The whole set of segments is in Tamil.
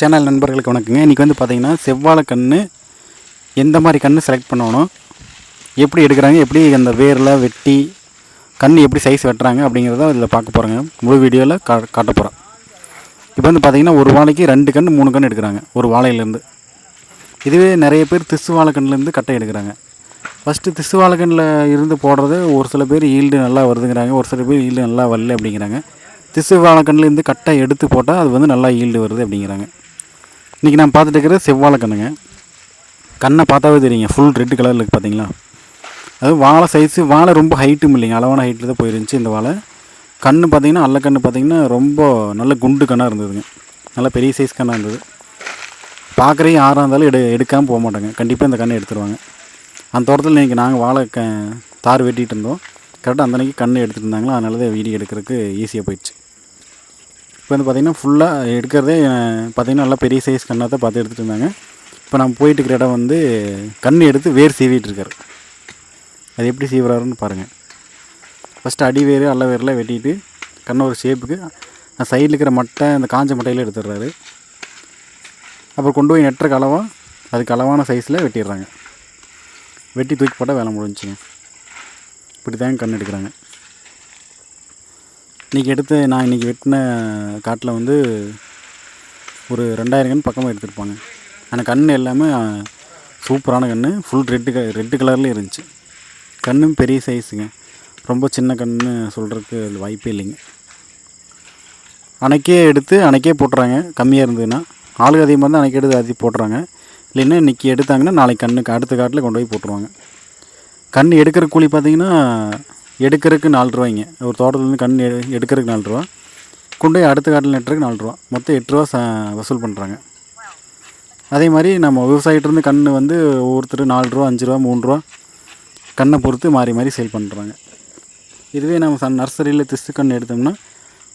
சேனல் நண்பர்களுக்கு வணக்கங்க. இன்றைக்கி வந்து பார்த்திங்கன்னா செவ்வாழை கன்று எந்த மாதிரி கன்று செலக்ட் பண்ணணும் எப்படி எடுக்கிறாங்க எப்படி அந்த வேரில் வெட்டி கன்று எப்படி சைஸ் வெட்டுறாங்க அப்படிங்கிறத இதில் பார்க்க போகிறாங்க முழு வீடியோவில் கா காட்ட போகிறோம் இப்போ வந்து பார்த்திங்கன்னா ஒரு வாழைக்கு ரெண்டு கன்று மூணு கன்று எடுக்கிறாங்க ஒரு வாழையிலேருந்து. இதுவே நிறைய பேர் திசு வாழைக்கண்ணுலேருந்து கட்டை எடுக்கிறாங்க. ஃபஸ்ட்டு திசு வாழைக்கண்ணில் இருந்து போடுறது ஒரு சில பேர் ஈல்டு நல்லா வருதுங்கிறாங்க ஒரு சில பேர் ஈல்டு நல்லா வரல அப்படிங்கிறாங்க. திசு வாழைக்கண்ணுலேருந்து கட்டை எடுத்து போட்டால் அது வந்து நல்லா ஈல்டு வருது அப்படிங்கிறாங்க. இன்றைக்கி நான் பார்த்துட்டு இருக்கிற செவ்வாழை கண்ணுங்க. கண்ணை பார்த்தாவே தெரியுங்க. ஃபுல் ரெட் கலரில் இருக்குது பார்த்தீங்களா அது வாழை சைஸு வாழை ரொம்ப ஹைட்டும் இல்லைங்க. அளவான ஹைட்டில் தான் போயிருந்துச்சு இந்த வாழை. கண்ணு பார்த்தீங்கன்னா அல்ல கண்ணு பார்த்தீங்கன்னா ரொம்ப நல்ல குண்டு கண்ணாக இருந்ததுங்க. நல்ல பெரிய சைஸ் கண்ணாக இருந்தது. பார்க்குறையும் யாராக இருந்தாலும் எடு எடுக்காமல் போக மாட்டாங்க. கண்டிப்பாக இந்த கண்ணை எடுத்துருவாங்க. அந்த தோட்டத்தில் இன்றைக்கி நாங்கள் வாழை க தார் வெட்டிகிட்டு இருந்தோம். கரெக்டாக அந்த அன்றைக்கி கண்ணை எடுத்துகிட்டு இருந்தாங்களா? அதனால தான் வீடியோ எடுக்கிறதுக்கு ஈஸியாக போயிடுச்சு. இப்போ வந்து பார்த்திங்கன்னா ஃபுல்லாக எடுக்கிறதே பார்த்திங்கன்னா நல்லா பெரிய சைஸ் கண்ணாக தான் பார்த்து எடுத்துகிட்டு இருந்தாங்க. இப்போ நம்ம போயிட்டு இருக்கிற இடம் வந்து கண் எடுத்து வேர் சீவிட்டு இருக்காரு. அது எப்படி சீவுறாருன்னு பாருங்கள் ஃபஸ்ட்டு அடி வேர் அல்ல வேர்லாம் வெட்டிட்டு கண்ணை ஒரு ஷேப்புக்கு சைடில் இருக்கிற மட்டை அந்த காஞ்ச மட்டையில எடுத்துடுறாரு. அப்புறம் கொண்டு போய் நெட்டுற அளவாக அதுக்கு அளவான சைஸில் வெட்டிடுறாங்க. வெட்டி தூக்கி போட்டால் வேலை முடிஞ்சுங்க. இப்படி தான் கண் எடுக்கிறாங்க. இன்றைக்கி எடுத்து நான் இன்றைக்கி வெட்டின காட்டில் வந்து ஒரு ரெண்டாயிரம் கண் பக்கமாக எடுத்திருப்பாங்க ஆனால் கண் எல்லாமே சூப்பரான கண் ஃபுல் ரெட்டு க ரெட்டு கலர்லேயும் இருந்துச்சு. கண்ணும் பெரிய சைஸுங்க ரொம்ப சின்ன கண்ணு சொல்கிறதுக்கு அது வாய்ப்பே இல்லைங்க. அன்னைக்கே எடுத்து அன்னைக்கே போட்டுறாங்க. கம்மியாக இருந்ததுன்னா. ஆளுக்கு அதிகமாக இருந்தால் அன்னைக்கு எடுத்து அதிகம் போட்டுறாங்க. இல்லைன்னா இன்றைக்கி எடுத்தாங்கன்னா நாளைக்கு கண்ணுக்கு அடுத்த காட்டில் கொண்டு போய் போட்டுருவாங்க. கண் எடுக்கிற கூலி பார்த்தீங்கன்னா எடுக்கிறதுக்கு நாலு ரூபாய்ங்க ஒரு தோட்டத்துலேருந்து கண் எடு எடுக்கிறதுக்கு நாலு ரூபா. கொண்டு போய் அடுத்த காட்டில் நட்டுறதுக்கு நாலு ரூபா. மொத்தம் எட்டு ரூபா ச வசூல் பண்ணுறாங்க அதே மாதிரி நம்ம விவசாயிட்டிருந்து கண் வந்து ஒவ்வொருத்தர் நாலு ரூபா அஞ்சு ரூபா மூணு ரூபா கண்ணை பொறுத்து மாறி மாறி சேல் பண்ணுறாங்க இதுவே நம்ம சன் நர்சரியில் திசு கண் எடுத்தோம்னா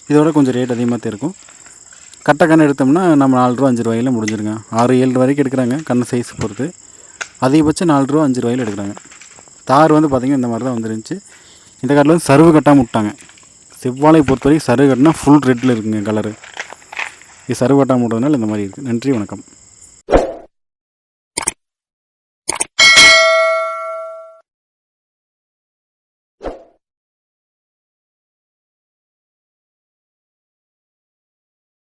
இதோட கொஞ்சம் ரேட் அதிகமாக தான் இருக்கும். கட்டை கண் எடுத்தோம்னா நம்ம நாலு ரூபா அஞ்சு ரூபாயில் முடிஞ்சிருங்க. ஆறு ஏழு வரைக்கும் எடுக்கிறாங்க கண் சைஸ் பொறுத்து. அதிகபட்சம் நாலு ரூபா அஞ்சு ரூபாயில் எடுக்கிறாங்க. தார் வந்து பார்த்திங்கன்னா இந்த மாதிரி தான் வந்துருந்துச்சு. இந்த காட்டில் வந்து சருவு கட்டாக விட்டாங்க செவ்வாழை பொறுத்த வரைக்கும் சருவு கட்டினா ஃபுல் ரெட்டில் இருக்குங்க கலரு இது சருவு கட்டாக விட்டதுனால இந்த மாதிரி இருக்குது நன்றி வணக்கம்.